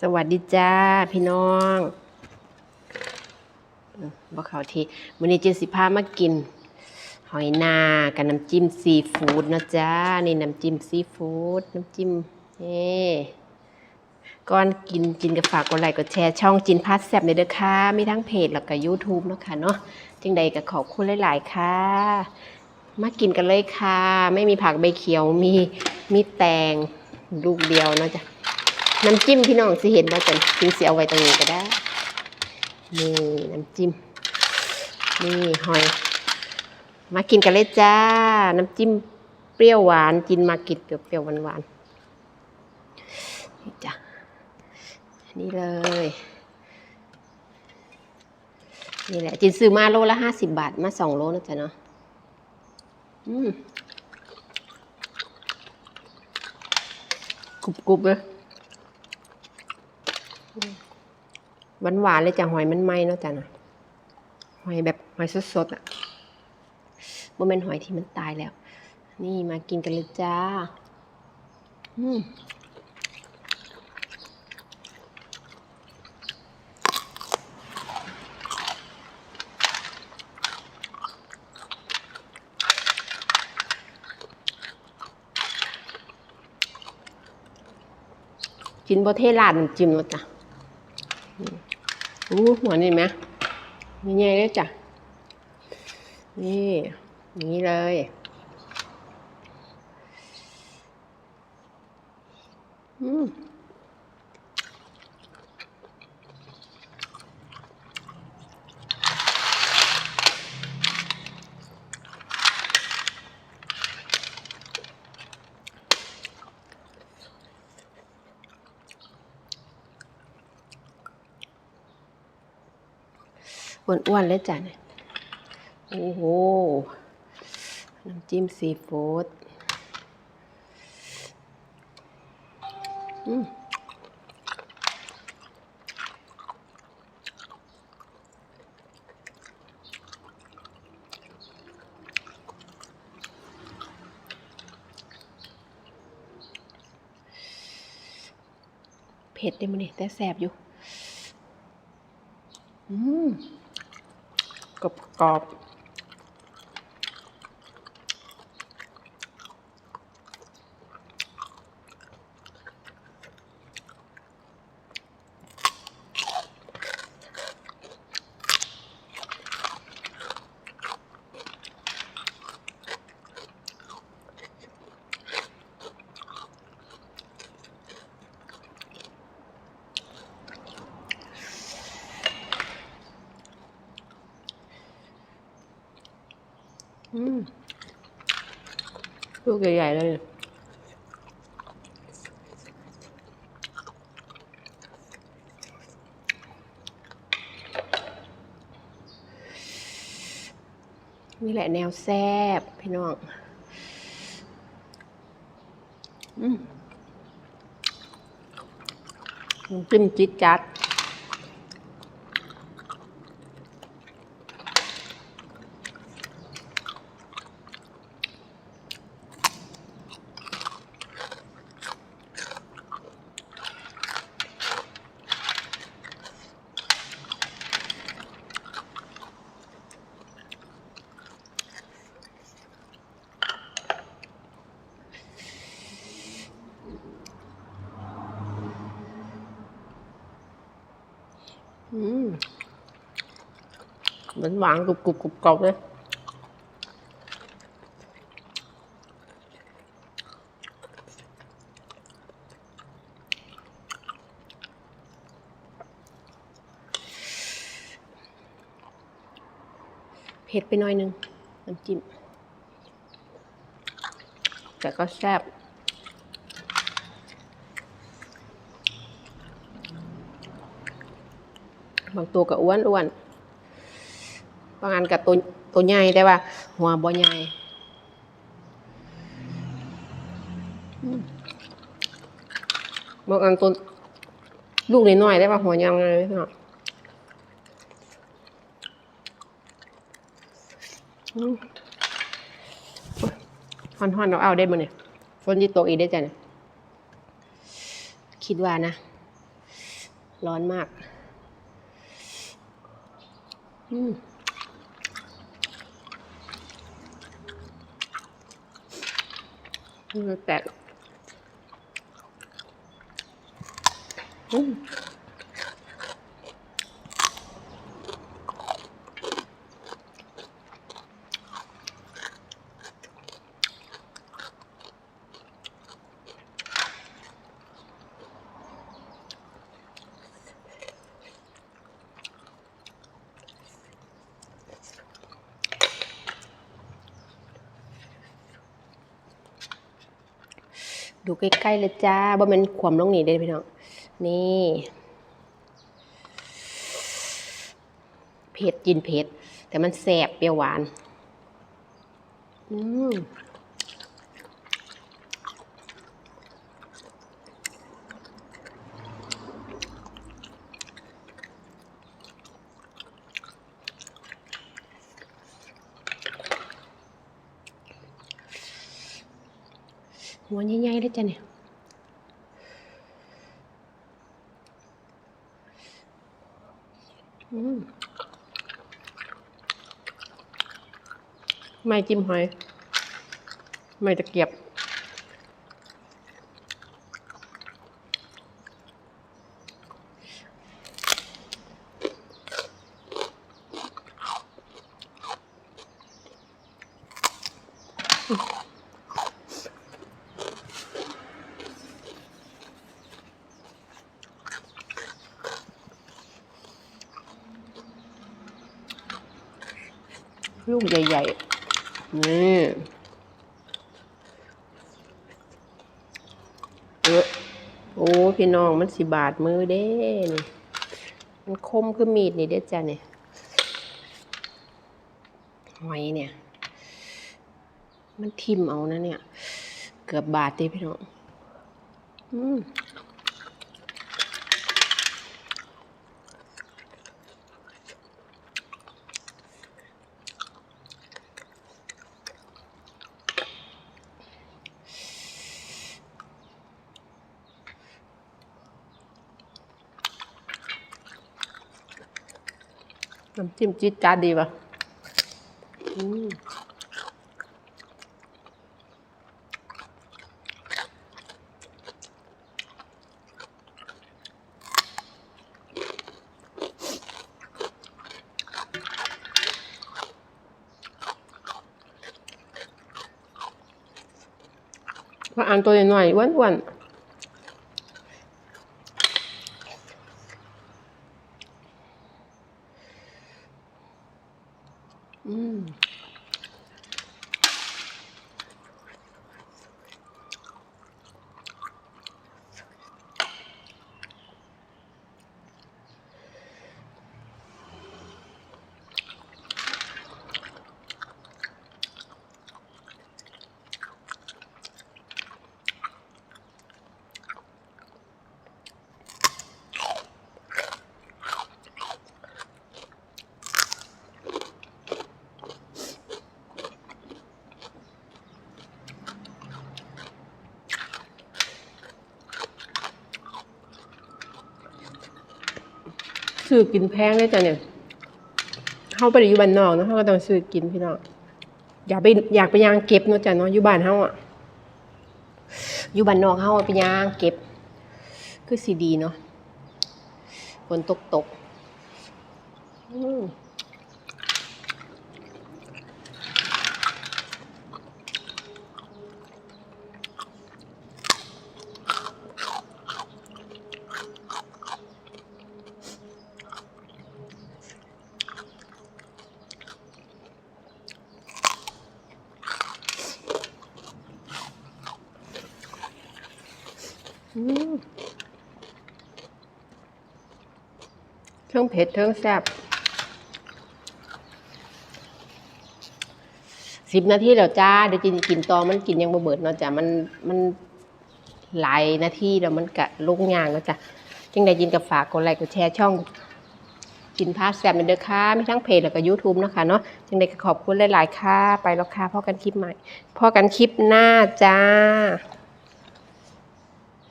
สวัสดีจ้าพี่น้องอืมบ่เขาทีมื้อนี้เจสิพามากิน หอยนากับน้ำจิ้มซีฟู้ดนะจ้านี่น้ำจิ้มซีฟู้ดน้ำจิ้มนี่ก่อนกินกินกับฝากกดไลค์กดแชร์ช่องจินพัดแซ่บในเด้อค่ะมีทั้งเพจแล้วก็ YouTube เนาะค่ะเนาะจังใดก็ขอบคุณหลาย ๆ ค่ะ มากินกันเลยค่ะ ไม่มีผักใบเขียวมีมีแตงลูกเดียวเนาะจ้ะ น้ำจิ้มพี่น้องสิเห็นว่าจะจริงเสียเอาไว้ตรงนี้ก็ได้ นี่น้ำจิ้ม นี่หอย มากินกันเลยจ้า น้ำจิ้มเปรี้ยวหวาน กินมากินเปรี้ยวๆหวานๆนี่จ้ะนี่เลย นี่แหละ จินซื้อมาโลละห้าสิบบาท มาสองโลนะจ๊ะเนาะ อืมกรุบๆเลย หวานหวานๆเลยจ้ะหอยมันไหมเนาะจ้ะนะหอยแบบหอยสดๆอะบ่แม่นหอยที่มันตายแล้ว นี่มากินกันเลยจ้า อืมกินบ่เทราดน้ำจิ้มเนาะจ้ะ อู้หัวนี่ไหมมีไงเลยจ้ะ นี่ อย่างนี้เลย อืม อ้วนๆเลยจ้ะเนี่ยโอ้โห น้ำจิ้มซีฟู้ดอืมเผ็ดได้มั้ยนี่แต่แสบอยู่ อืม កប់កប់ ลูกใหญ่ๆเลยนี่แหละแนวแซบพี่น้องอืมน้ำจิ้มจิ๊ดจัด หวานหวานกรุบกรุบกรุบกรอบเลยเผ็ดไปหน่อยนึงน้ำจิ้มแต่ก็แซ่บ บางตัวก็อ้วนอ้วนบางอันกับตัวตัวใหญ่ได้ว่า หัวบ่ใหญ่บางอันตัวลูกน้อยๆได้ว่าหัวยังไงไม่รู้ฮอนฮอนเราเอาได้มั้เนี่ยฝนที่ตกอีกได้จ้ะเนี่ยคิดว่านะ ร้อนมาก อืมมันแตกอืม ดูใกล้ๆเลยจ้าบ่แมันขวมลงนี่เด้พี่น้อง นี่เผ็ดกินเผ็ด แต่มันแสบเปรี้ยวหวาน อืม หัวใหญ่ๆเลยจ้ะเนี่ยไม่จิ้มหอย ไม่ตะเกียบ ลูกใหญ่ๆ นี่เออโอ้พี่น้องมันสิบาดมือเด้นี่มันคมคือมีดนี่เด้จ้ะเนี่ยหอยเนี่ย มันทิ่มเอานะเนี่ย เกือบบาดเด้พี่น้อง อืม น้ำจิ้มจี๊ดจ๊าดดีป่ะอืมว่าอันตัวหน่อยๆอ้วนๆ อื ซื้อกินแพงเลยจ้ะเนี่ยเขาไปอยู่บ้านนอกเนาะเขาก็ต้องซื้อกินพี่น้องอยากไปอยากไปยางเก็บเนาะจ้ะเนาะอยู่บ้านเฮาอะอยู่บ้านนอกเฮาไปยางเก็บ คือสีดีเนาะฝนตกตกอืม เครื่องเผ็ดเครื่องแซ่บสิบนาทีแล้วจ้า เดี๋ยวจินกินต่อมันกินยังบ่เบิดเนาะจ้ะมันมันหลายนาทีแล้วมันกะลุกยางแล้วจ้ะจึงได้ยินกับฝากกดไลค์กดแชร์ช่องกินพาสแซ่บในเด้อค่ะมีทั้งเพจแล้วก็ YouTube นะคะเนาะจึงได้ขอบคุณหลาย ๆ ค่ะ ไปแล้วค่ะพอกันคลิปใหม่พอกันคลิปหน้าจ้า